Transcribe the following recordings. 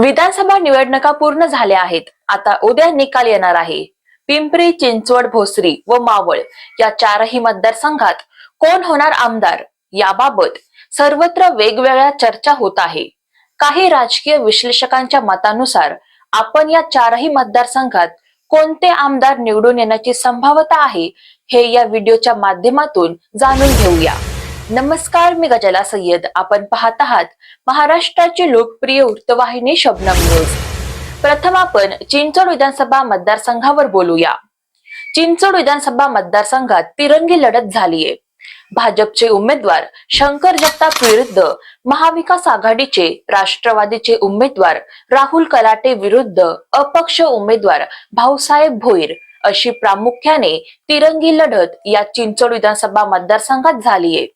विधानसभा निवडणुका पूर्ण झाल्या आहेत. आता उद्या निकाल येणार आहे. पिंपरी चिंचवड भोसरी व मावळ या चारही मतदारसंघात कोण होणार आमदार याबाबत सर्वत्र वेगवेगळ्या चर्चा होत आहे. काही राजकीय विश्लेषकांच्या मतानुसार आपण या चारही मतदारसंघात कोणते आमदार निवडून येण्याची संभाव्यता आहे हे या व्हिडिओच्या माध्यमातून जाणून घेऊया. नमस्कार मी गजला सय्यद. आपण पाहत आहात महाराष्ट्राची लोकप्रिय वृत्तवाहिनी शबनम न्यूज. प्रथम आपण चिंचोड विधानसभा मतदारसंघावर बोलूया. चिंचोड विधानसभा मतदारसंघात तिरंगी लढत झालीये. भाजपचे उमेदवार शंकर जगताप विरुद्ध महाविकास आघाडीचे राष्ट्रवादीचे उमेदवार राहुल कलाटे विरुद्ध अपक्ष उमेदवार भाऊसाहेब भोईर अशी प्रामुख्याने तिरंगी लढत या चिंचोड विधानसभा मतदारसंघात झालीये.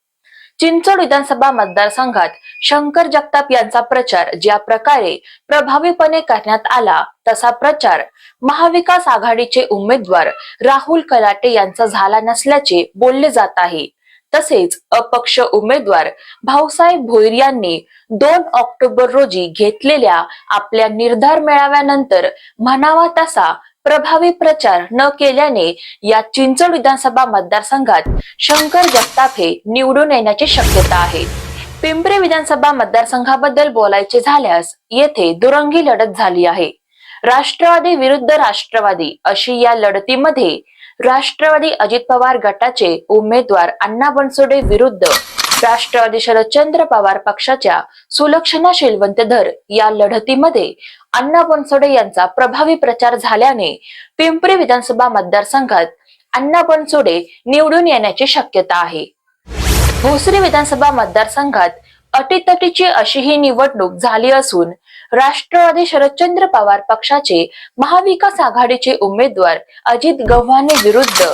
चिंचोड विधानसभा मतदारसंघात शंकर जगताप यांचा प्रचार ज्या प्रकारे प्रभावीपणे करण्यात आला तसा प्रचार महाविकास आघाडीचे उमेदवार राहुल कलाटे यांचा झाला नसल्याचे बोलले जात आहे. तसेच अपक्ष उमेदवार भाऊसाहेब भोईर यांनी दोन ऑक्टोबर रोजी घेतलेल्या आपल्या निर्धार मेळाव्यानंतर म्हणावा तसा प्रभावी प्रचार न केल्याने या चिंचवड विधानसभा मतदारसंघात शंकर जगताफे निवडून येण्याची शक्यता आहे. पिंपरी विधानसभा मतदारसंघाबद्दल बोलायचे झाल्यास येथे दुरंगी लढत झाली आहे. राष्ट्रवादी विरुद्ध राष्ट्रवादी अशी या लढतीमध्ये राष्ट्रवादी अजित पवार गटाचे उमेदवार अण्णा बनसोडे विरुद्ध राष्ट्रवादी शरदचंद्र पवार पक्षाच्या सुलक्षणा शेलवंतधर या लढतीमध्ये अण्णा बनसोडे यांचा प्रभावी प्रचार झाल्याने पिंपरी विधानसभा मतदारसंघात अण्णा बनसोडे निवडून येण्याची शक्यता आहे. भोसरी विधानसभा मतदारसंघात अटीतटीची अशी ही निवडणूक झाली असून राष्ट्रवादी शरदचंद्र पवार पक्षाचे महाविकास आघाडीचे उमेदवार अजित गव्हाणे विरुद्ध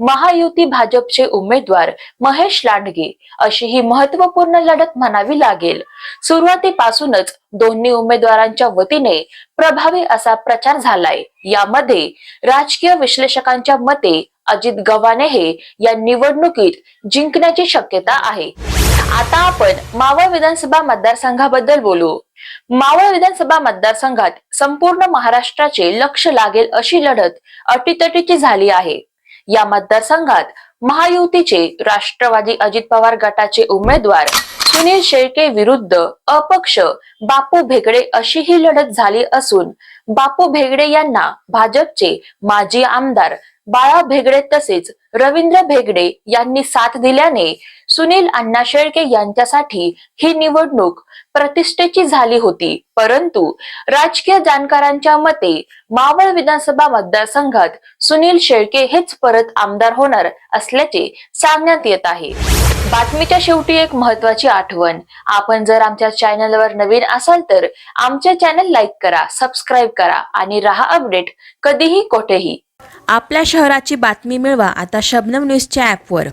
महायुती भाजपचे उमेदवार महेश लांडगे अशी ही महत्त्वपूर्ण लढत म्हणावी लागेल. सुरुवातीपासूनच दोन्ही उमेदवारांच्या वतीने प्रभावी असा प्रचार झालाय. यामध्ये राजकीय विश्लेषकांच्या मते अजित गव्हाणे हे या निवडणुकीत जिंकण्याची शक्यता आहे. आता आपण मावळ विधानसभा मतदारसंघाबद्दल बोलू. मावळ विधानसभा मतदारसंघात संपूर्ण महाराष्ट्राचे लक्ष लागेल अशी लढत अटीतटीची झाली आहे. या मतदारसंघात महायुतीचे राष्ट्रवादी अजित पवार गटाचे उमेदवार सुनील शेळके विरुद्ध अपक्ष बापू भेगडे अशी ही लढत झाली असून बापू भेगडे यांना भाजपचे माजी आमदार बाळा भेगडे तसेच रवींद्र भेगडे यांनी साथ दिल्याने सुनील अण्णा शेळके यांच्यासाठी ही निवडणूक प्रतिष्ठेची झाली होती. परंतु राजकीय जाणकारांच्या मते मावळ विधानसभा मतदारसंघात सुनील शेळके हेच परत आमदार होणार असल्याचे सांगण्यात येत आहे. बातमीच्या शेवटी एक महत्वाची आठवण. आपण जर आमच्या चॅनलवर नवीन असाल तर आमचे चॅनल लाईक करा सबस्क्राईब करा आणि राहा अपडेट कधीही कोठेही. आपल्या शहराची बातमी मिळवा आता शबनम न्यूजच्या ॲपवर.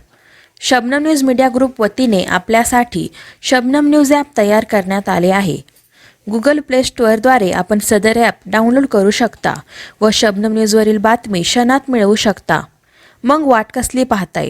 शबनम न्यूज मीडिया ग्रुप वतीने आपल्यासाठी शबनम न्यूज ॲप तयार करण्यात आले आहे. गुगल प्ले स्टोअरद्वारे आपण सदर ॲप डाउनलोड करू शकता व शबनम न्यूजवरील बातमी क्षणात मिळवू शकता. मग वाट कसली पाहताय?